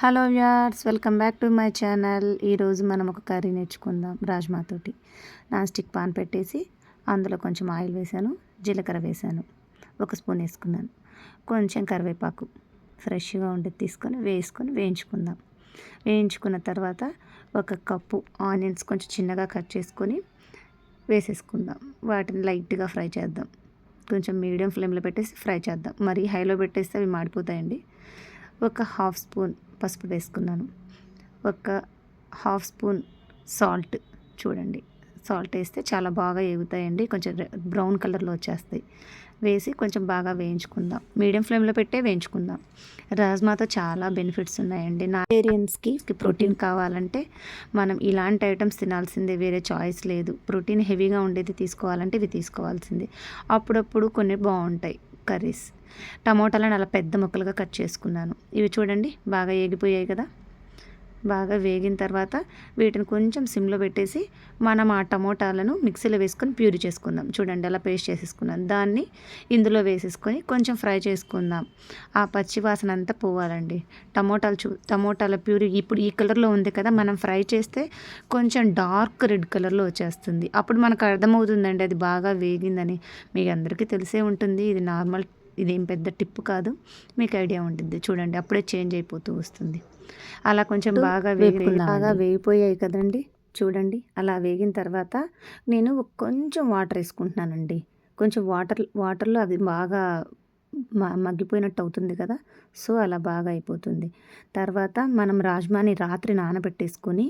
Hello viewers welcome back to my channel. ఈరోజు మనం ఒక కర్రీ నేర్చుకుందాం రాజ్మాతోటి నాన్ స్టిక్ పాన్ పెట్టేసి అందులో కొంచెం ఆయిల్ వేసాను జీలకర్ర వేసాను ఒక స్పూన్ వేసుకున్నాను. కొంచెం కరివేపాకు ఫ్రెష్గా ఉండి తీసుకొని వేసుకొని వేయించుకుందాం. వేయించుకున్న తర్వాత ఒక కప్పు ఆనియన్స్ కొంచెం చిన్నగా కట్ చేసుకొని వేసేసుకుందాం. వాటిని లైట్గా ఫ్రై చేద్దాం. కొంచెం మీడియం ఫ్లేమ్లో పెట్టేసి ఫ్రై చేద్దాం. మరీ హైలో పెట్టేస్తే అవి మాడిపోతాయండి. ఒక హాఫ్ స్పూన్ పసుపు వేసుకున్నాను. ఒక హాఫ్ స్పూన్ సాల్ట్ చూడండి. సాల్ట్ వేస్తే చాలా బాగా ఎగుతాయండి. కొంచెం బ్రౌన్ కలర్లో వచ్చేస్తాయి. వేసి కొంచెం బాగా వేయించుకుందాం. మీడియం ఫ్లేమ్లో పెట్టే వేయించుకుందాం. రాజ్మాతో చాలా బెనిఫిట్స్ ఉన్నాయండి. నాటేరియన్స్కి ప్రోటీన్ కావాలంటే మనం ఇలాంటి ఐటమ్స్ తినాల్సిందే. వేరే చాయిస్ లేదు. ప్రోటీన్ హెవీగా ఉండేది తీసుకోవాలంటే ఇవి తీసుకోవాల్సిందే. అప్పుడప్పుడు కొన్ని బాగుంటాయి. కర్రీస్. టమోటాలను అలా పెద్ద ముక్కలుగా కట్ చేసుకున్నాను. ఇవి చూడండి బాగా ఏగిపోయాయి కదా. బాగా వేగిన తర్వాత వీటిని కొంచెం సిమ్లో పెట్టేసి మనం ఆ టమోటాలను మిక్సీలో వేసుకొని ప్యూరీ చేసుకుందాం. చూడండి అలా పేస్ట్ చేసేసుకున్నాం దాన్ని ఇందులో వేసేసుకొని కొంచెం ఫ్రై చేసుకుందాం. ఆ పచ్చి వాసన అంతా పోవాలండి. టమోటాలు చూ టమోటాల ప్యూరీ ఇప్పుడు ఈ కలర్లో ఉంది కదా మనం ఫ్రై చేస్తే కొంచెం డార్క్ రెడ్ కలర్లో వచ్చేస్తుంది. అప్పుడు మనకు అర్థమవుతుందండి అది బాగా వేగిందని. మీకు అందరికీ తెలిసే ఉంటుంది ఇది నార్మల్ ఇదేం పెద్ద టిప్ కాదు. మీకు ఐడియా ఉంటుంది చూడండి అప్పుడే చేంజ్ అయిపోతూ వస్తుంది. అలా కొంచెం బాగా వేగి బాగా వేగిపోయాయి కదండి. చూడండి అలా వేగిన తర్వాత నేను కొంచెం వాటర్ వేసుకుంటున్నానండి. కొంచెం వాటర్ వాటర్లో అది బాగా మగ్గిపోయినట్టు అవుతుంది కదా. సో అలా బాగా అయిపోతుంది తర్వాత మనం రాజ్మాని రాత్రి నానబెట్టేసుకొని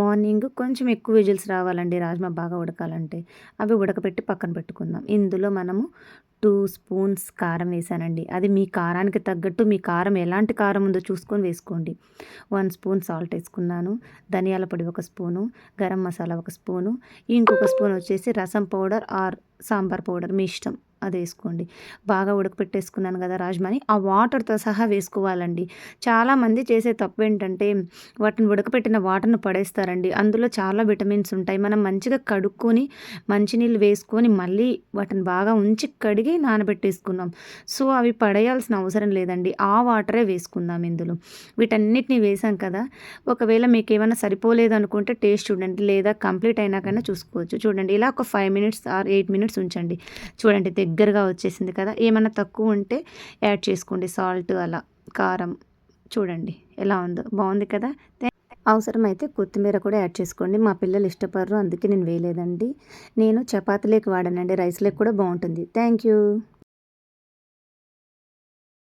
మార్నింగ్ కొంచెం ఎక్కువ విజిల్స్ రావాలండి రాజ్మా బాగా ఉడకాలంటే. అవి ఉడకబెట్టి పక్కన పెట్టుకుందాం. ఇందులో మనము టూ స్పూన్స్ కారం వేసానండి అది మీ కారానికి తగ్గట్టు మీ కారం ఎలాంటి కారం ఉందో చూసుకొని వేసుకోండి. వన్ స్పూన్ సాల్ట్ వేసుకున్నాను. ధనియాల పొడి ఒక స్పూను గరం మసాలా ఒక స్పూను ఇంకొక స్పూన్ వచ్చేసి rasam powder or sambar powder మీ ఇష్టం. అది వేసుకోండి బాగా ఉడకపెట్టేసుకున్నాను కదా రాజ్మాని ఆ వాటర్తో సహా వేసుకోవాలండి. చాలామంది చేసే తప్పు ఏంటంటే వాటిని ఉడకపెట్టిన వాటర్ను పడేస్తారండి. అందులో చాలా విటమిన్స్ ఉంటాయి. మనం మంచిగా కడుక్కొని మంచినీళ్ళు వేసుకొని మళ్ళీ వాటిని బాగా ఉంచి కడిగి నానబెట్టేసుకున్నాం. సో అవి పడేయాల్సిన అవసరం లేదండి. ఆ వాటరే వేసుకుందాం ఇందులో. వీటన్నిటిని వేసాం కదా. ఒకవేళ మీకు ఏమైనా సరిపోలేదు అనుకుంటే టేస్ట్ చూడండి. లేదా కంప్లీట్ అయినాకైనా చూసుకోవచ్చు. చూడండి ఇలా ఒక five minutes or eight minutes ఉంచండి. చూడండి దగ్గరగా వచ్చేసింది కదా ఏమైనా తక్కువ ఉంటే యాడ్ చేసుకోండి. సాల్ట్ అలా కారం చూడండి ఎలా ఉందో. బాగుంది కదా? అవసరమైతే కొత్తిమీర కూడా యాడ్ చేసుకోండి. మా పిల్లలు ఇష్టపడరు అందుకే నేను వేయలేదండి. నేను చపాతీలోకి వాడానండి రైస్లోకి కూడా బాగుంటుంది. Thank you.